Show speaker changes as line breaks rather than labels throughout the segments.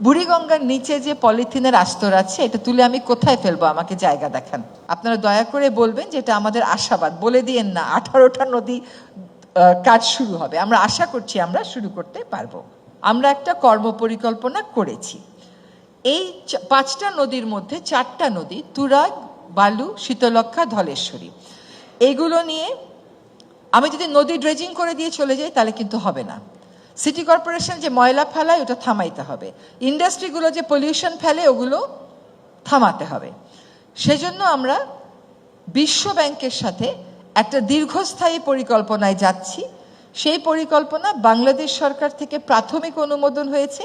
বুড়িগঙ্গার নিচে যে পলিথিনের আস্তর আছে, এটা তুলে আমি কোথায় ফেলব? আমাকে জায়গা দেখান। আপনারা দয়া করে বলবেন যে এটা আমাদের আশাবাদ। বলে দিয়েন না, আঠারোটা নদী কাজ শুরু হবে। আমরা আশা করছি আমরা শুরু করতে পারব। আমরা একটা কর্ম পরিকল্পনা করেছি। এই পাঁচটা নদীর মধ্যে চারটা নদী, তুরাগ, বালু শীতলক্ষা ধলেশ্বরী। এগুলো নিয়ে আমি যদি নদী ড্রেজিং করে দিয়ে চলে যাই, তাহলে কিন্তু হবে না। সিটি কর্পোরেশন যে ময়লা ফেলায়, ওটা থামাইতে হবে। ইন্ডাস্ট্রিগুলো যে পলিউশন ফেলে, ওগুলো থামাতে হবে। সেজন্য আমরা বিশ্ব ব্যাংকের সাথে একটা দীর্ঘস্থায়ী পরিকল্পনায় যাচ্ছি। সেই পরিকল্পনা বাংলাদেশ সরকার থেকে প্রাথমিক অনুমোদন হয়েছে।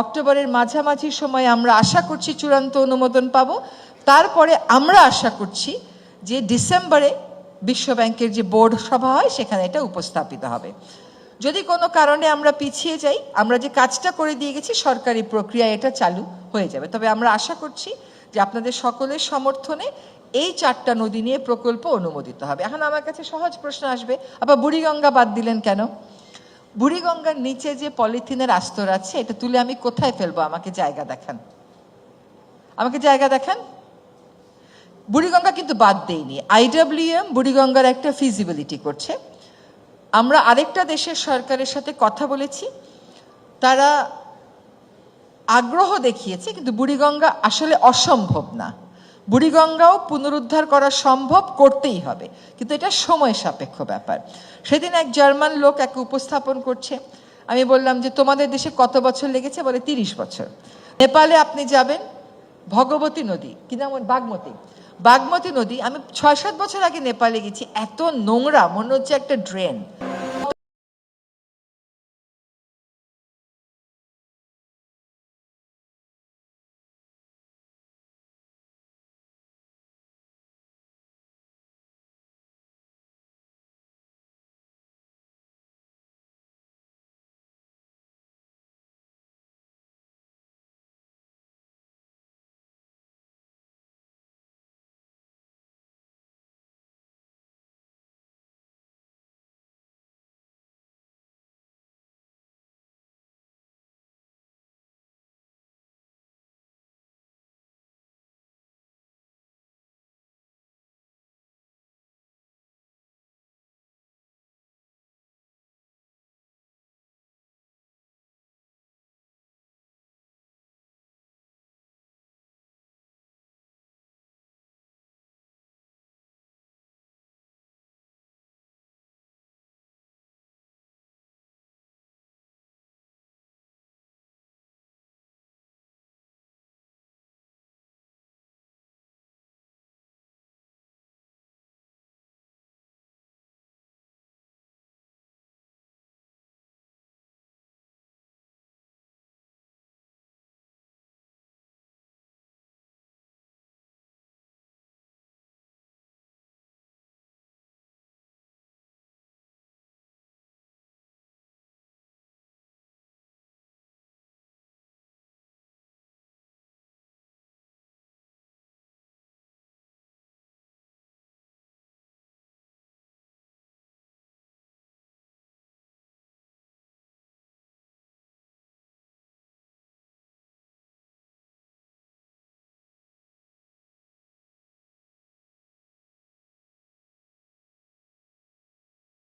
অক্টোবরের মাঝামাঝি সময় আমরা আশা করছি চূড়ান্ত অনুমোদন পাবো। তারপরে আমরা আশা করছি যে ডিসেম্বরে বিশ্ব ব্যাংকের যে বোর্ড সভা হয়, সেখানে এটা উপস্থাপিত হবে। যদি কোনো কারণে আমরা পিছিয়ে যাই, আমরা যে কাজটা করে দিয়ে গেছি, সরকারি প্রক্রিয়া এটা চালু হয়ে যাবে। তবে আমরা আশা করছি যে আপনাদের সকলের সমর্থনে এই চারটা নদী নিয়ে প্রকল্প অনুমোদিত হবে। এখন আমার কাছে সহজ প্রশ্ন আসবে, আবার বুড়িগঙ্গা বাদ দিলেন কেন? বুড়িগঙ্গার নিচে যে পলিথিনের আস্তর আছে, এটা তুলে আমি কোথায় ফেলব? আমাকে জায়গা দেখান। আমাকে জায়গা দেখান। বুড়িগঙ্গা কিন্তু বাদ দেয়নি আইডব্লিউএম বুড়িগঙ্গার একটা ফিজিবিলিটি করছে। আমরা আরেকটা দেশের সরকারের সাথে কথা বলেছি। তারা আগ্রহ দেখিয়েছে, কিন্তু বুড়িগঙ্গা আসলে অসম্ভব না। বুড়িগঙ্গাও পুনরুদ্ধার করা সম্ভব করতেই হবে, কিন্তু এটা সময় সাপেক্ষ ব্যাপার। সেদিন এক জার্মান লোক এক উপস্থাপন করছে। আমি বললাম যে, তোমাদের দেশে কত বছর লেগেছে? বলে, তিরিশ বছর। নেপালে আপনি যাবেন, ভগবতী নদী। কি নাম? বাগমতী। বাগমতী নদী, আমি ছয় সাত বছর আগে নেপালে গেছি, এত নোংরা, মনে হচ্ছে একটা ড্রেন